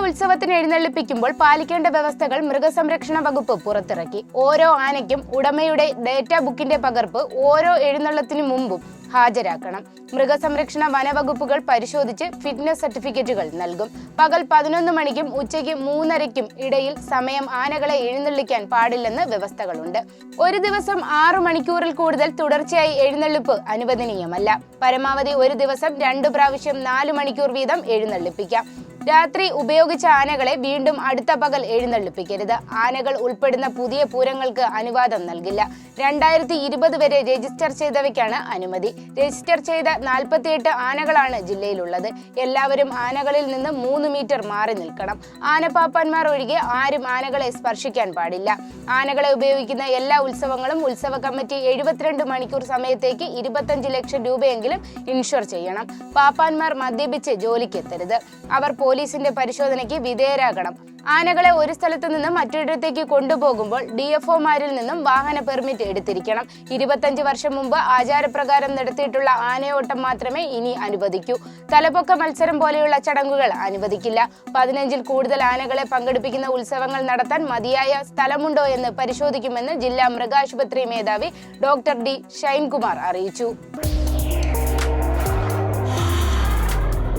ഉത്സവത്തിന് എഴുന്നള്ളിപ്പിക്കുമ്പോൾ പാലിക്കേണ്ട വ്യവസ്ഥകൾ മൃഗസംരക്ഷണ വകുപ്പ് പുറത്തിറക്കി. ഓരോ ആനയ്ക്കും ഉടമയുടെ ഡേറ്റ ബുക്കിന്റെ പകർപ്പ് ഓരോ എഴുന്നള്ളത്തിനു മുമ്പും ഹാജരാക്കണം. മൃഗസംരക്ഷണ വനവകുപ്പുകൾ പരിശോധിച്ച് ഫിറ്റ്നസ് സർട്ടിഫിക്കറ്റുകൾ നൽകും. പകൽ പതിനൊന്ന് മണിക്കും ഉച്ചയ്ക്ക് മൂന്നരയ്ക്കും ഇടയിൽ സമയം ആനകളെ എഴുന്നള്ളിക്കാൻ പാടില്ലെന്ന് വ്യവസ്ഥകളുണ്ട്. ഒരു ദിവസം ആറു മണിക്കൂറിൽ കൂടുതൽ തുടർച്ചയായി എഴുന്നള്ളിപ്പ് അനുവദനീയമല്ല. പരമാവധി ഒരു ദിവസം രണ്ടു പ്രാവശ്യം നാലു മണിക്കൂർ വീതം എഴുന്നള്ളിപ്പിക്കാം. രാത്രി ഉപയോഗിച്ച ആനകളെ വീണ്ടും അടുത്ത പകൽ എഴുന്നള്ളിപ്പിക്കരുത്. ആനകൾ ഉൾപ്പെടുന്ന പുതിയ പൂരങ്ങൾക്ക് അനുവാദം നൽകില്ല. രണ്ടായിരത്തി ഇരുപത് വരെ രജിസ്റ്റർ ചെയ്തവയ്ക്കാണ് അനുമതി. രജിസ്റ്റർ ചെയ്ത നാൽപ്പത്തിയെട്ട് ആനകളാണ് ജില്ലയിലുള്ളത്. എല്ലാവരും ആനകളിൽ നിന്ന് മൂന്ന് മീറ്റർ മാറി നിൽക്കണം. ആനപ്പാപ്പാന്മാർ ഒഴികെ ആരും ആനകളെ സ്പർശിക്കാൻ പാടില്ല. ആനകളെ ഉപയോഗിക്കുന്ന എല്ലാ ഉത്സവങ്ങളും ഉത്സവ കമ്മിറ്റി എഴുപത്തിരണ്ട് മണിക്കൂർ സമയത്തേക്ക് ഇരുപത്തഞ്ച് ലക്ഷം രൂപയെങ്കിലും ഇൻഷുർ ചെയ്യണം. പാപ്പാന്മാർ മദ്യപിച്ച് ജോലിക്കെത്തരുത്. അവർ പോലീസിന്റെ പരിശോധനയ്ക്ക് വിധേയരാകണം. ആനകളെ ഒരു സ്ഥലത്തു നിന്നും മറ്റൊരിടത്തേക്ക് കൊണ്ടുപോകുമ്പോൾ ഡി എഫ് ഒമാരിൽ നിന്നും വാഹന പെർമിറ്റ് എടുത്തിരിക്കണം. ഇരുപത്തഞ്ച് വർഷം മുമ്പ് ആചാരപ്രകാരം നടത്തിയിട്ടുള്ള ആനയോട്ടം മാത്രമേ ഇനി അനുവദിക്കൂ. തലപ്പൊക്ക മത്സരം പോലെയുള്ള ചടങ്ങുകൾ അനുവദിക്കില്ല. പതിനഞ്ചിൽ കൂടുതൽ ആനകളെ പങ്കെടുപ്പിക്കുന്ന ഉത്സവങ്ങൾ നടത്താൻ മതിയായ സ്ഥലമുണ്ടോ എന്ന് പരിശോധിക്കുമെന്ന് ജില്ലാ മൃഗാശുപത്രി മേധാവി ഡോക്ടർ ഡി. ഷൈൻകുമാർ അറിയിച്ചു.